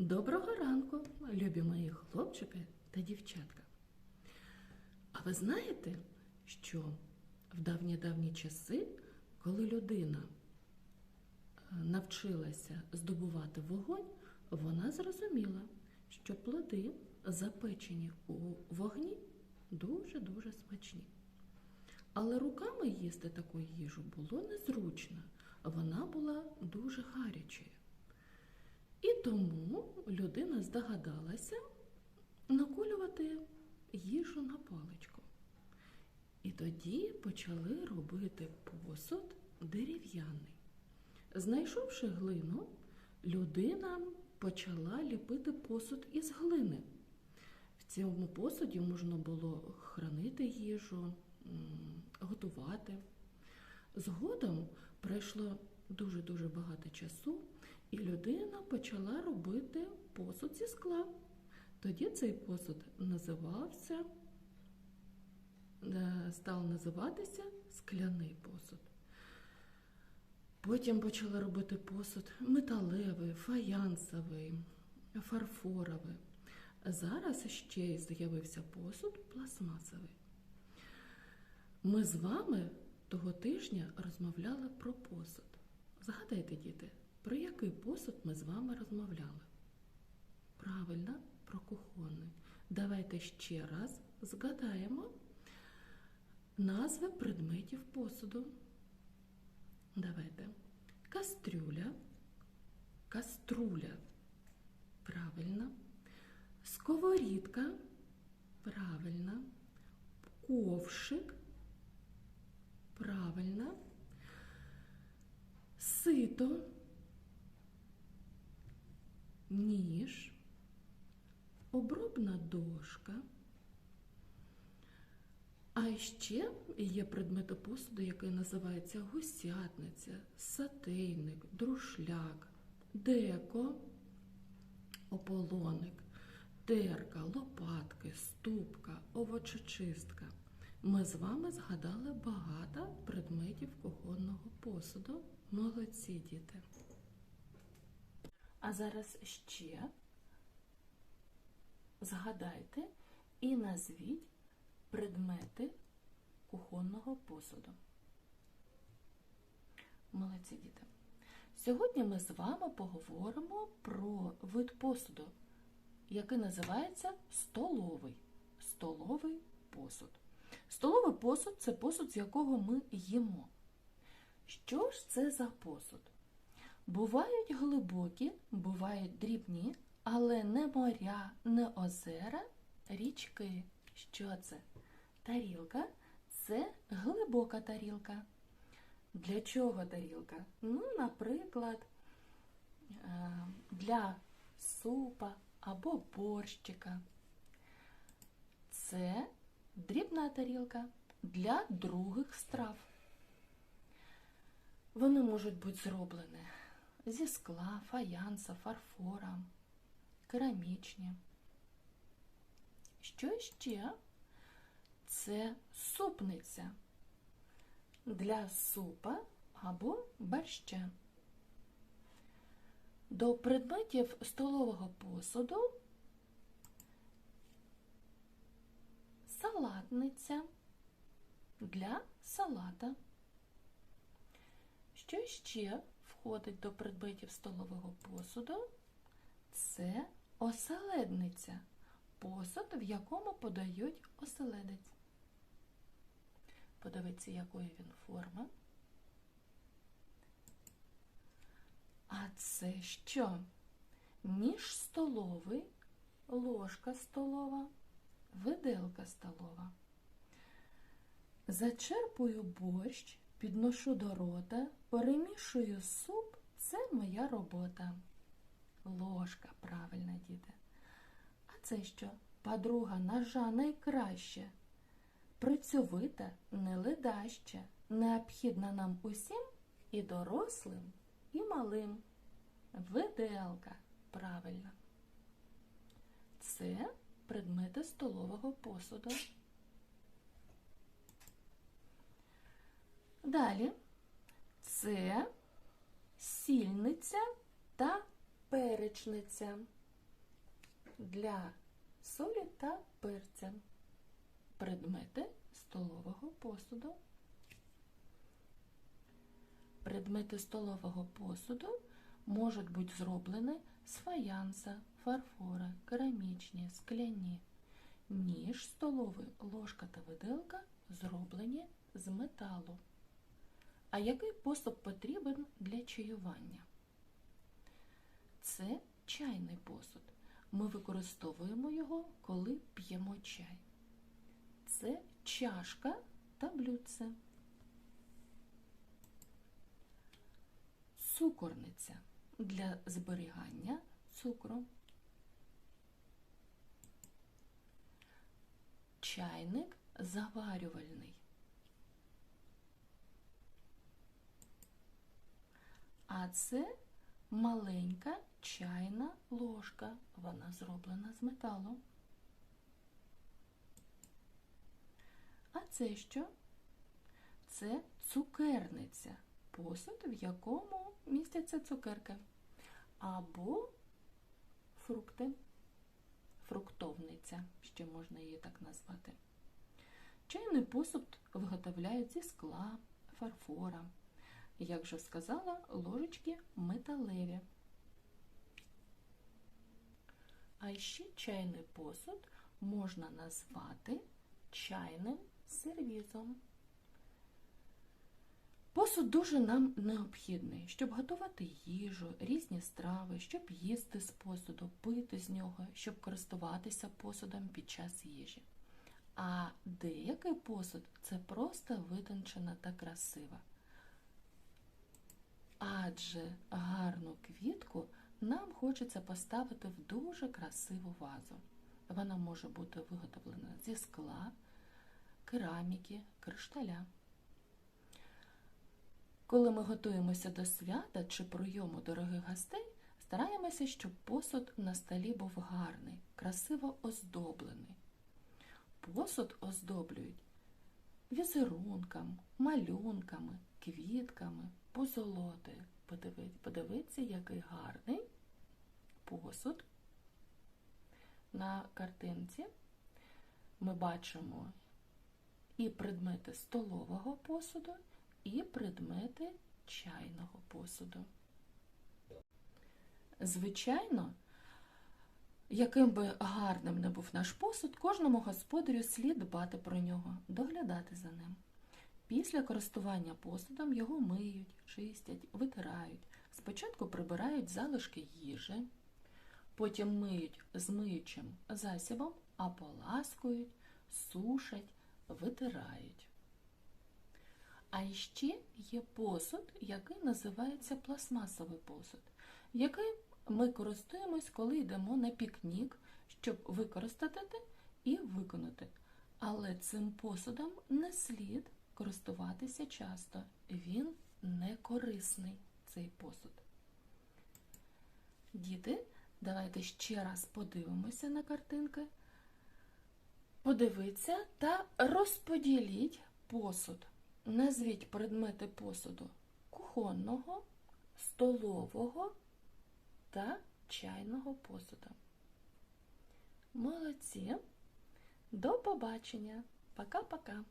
Доброго ранку, любі мої хлопчики та дівчатка. А ви знаєте, що в давні-давні часи, коли людина е, навчилася здобувати вогонь, вона зрозуміла, що плоди, запечені у вогні, дуже-дуже смачні. Але руками їсти таку їжу було незручно, вона була дуже гарячою. І тому людина здогадалася наколювати їжу на паличку. І тоді почали робити посуд дерев'яний. Знайшовши глину, людина почала ліпити посуд із глини. В цьому посуді можна було хранити їжу, готувати. Згодом пройшло дуже-дуже багато часу, і людина почала робити посуд зі скла. Тоді цей посуд називався, е, став називатися скляний посуд. Потім почали робити посуд металевий, фаянсовий, фарфоровий. Зараз ще й з'явився посуд пластмасовий. Ми з вами того тижня розмовляли про посуд. Згадайте, діти, про який посуд ми з вами розмовляли? Правильно, про кухонний. Давайте ще раз згадаємо назви предметів посуду. Давайте. Кастрюля, каструля. Правильно. Сковорідка. Правильно. Ковшик. Правильно. Сито. Ніж. Обробна дошка. А ще є предмети посуду, який називається гусятниця, сатейник, друшляк, деко, ополоник, терка, лопатки, ступка, овочечистка. Ми з вами згадали багато предметів кухонного посуду. Молодці діти. А зараз ще згадайте і назвіть предмети кухонного посуду. Молодці діти. Сьогодні ми з вами поговоримо про вид посуду, який називається столовий. Столовий посуд. Столовий посуд це посуд, з якого ми їмо. Що ж це за посуд? Бувають глибокі, бувають дрібні, але не моря, не озера, річки. Що це? Тарілка це глибока тарілка. Для чого тарілка? Ну, наприклад, е, для супа або борщика. Це дрібна тарілка для других страв. Вони можуть бути зроблені зі скла, фаянса, фарфора, керамічні. Що ще? Це супниця для супа або борща. До предметів столового посуду салатниця для салата. Що ще входить до предметів столового посуду? Це оселедниця, посуд, в якому подають оселедець. Подивіться, якої він форми. А це що? Ніж столовий, ложка столова, виделка столова. Зачерпую борщ, підношу до рота, перемішую суп це моя робота. Ложка, правильно, діти. А це що? Подруга ножа найкраще. Працьовита, не ледаща, необхідна нам усім і дорослим, і малим. Виделка, правильно. Це предмети столового посуду. Далі це сільниця та перечниця. для солі та перця. Предмети столового посуду. Предмети столового посуду можуть бути зроблені з фаянса, фарфора, керамічні, скляні. Ніж столовий, ложка та виделка зроблені з металу. А який посуд потрібен для чаювання? Це чайний посуд. Ми використовуємо його, коли п'ємо чай. Це чашка та блюдце. Цукорниця для зберігання цукру. Чайник заварювальний. А це маленька чайна ложка. Вона зроблена з металу. А це що? Це цукерниця, посуд, в якому містяться цукерки. Або фрукти, фруктовниця, ще можна її так назвати. Чайний посуд виготовляють зі скла, фарфора. Як вже сказала, ложечки металеві. А ще чайний посуд можна назвати чайним сервізом. Посуд дуже нам необхідний, щоб готувати їжу, різні страви, щоб їсти з посуду, пити з нього, щоб користуватися посудом під час їжі. А деякий посуд це просто витончена та красива. Адже гарну квітку нам хочеться поставити в дуже красиву вазу. Вона може бути виготовлена зі скла, кераміки, кришталя. Коли ми готуємося до свята чи прийому дорогих гостей, стараємося, щоб посуд на столі був гарний, красиво оздоблений. Посуд оздоблюють візерунками, малюнками, квітками, позолотою. Подивіться, який гарний посуд. На картинці ми бачимо і предмети столового посуду, і предмети чайного посуду. Звичайно, яким би гарним не був наш посуд, кожному господарю слід дбати про нього, доглядати за ним. Після користування посудом його миють, чистять, витирають. Спочатку прибирають залишки їжі, потім миють з миючим засібом, а поласкують, сушать, витирають. А ще є посуд, який називається пластмасовий посуд, який ми користуємось, коли йдемо на пікнік, щоб використати і виконати. Але цим посудом не слід користуватися часто. Він не корисний, цей посуд. Діти, давайте ще раз подивимося на картинки. Подивіться та розподіліть посуд. Назвіть предмети посуду кухонного, столового та чайного посуду. Молодці! До побачення! Пока-пока!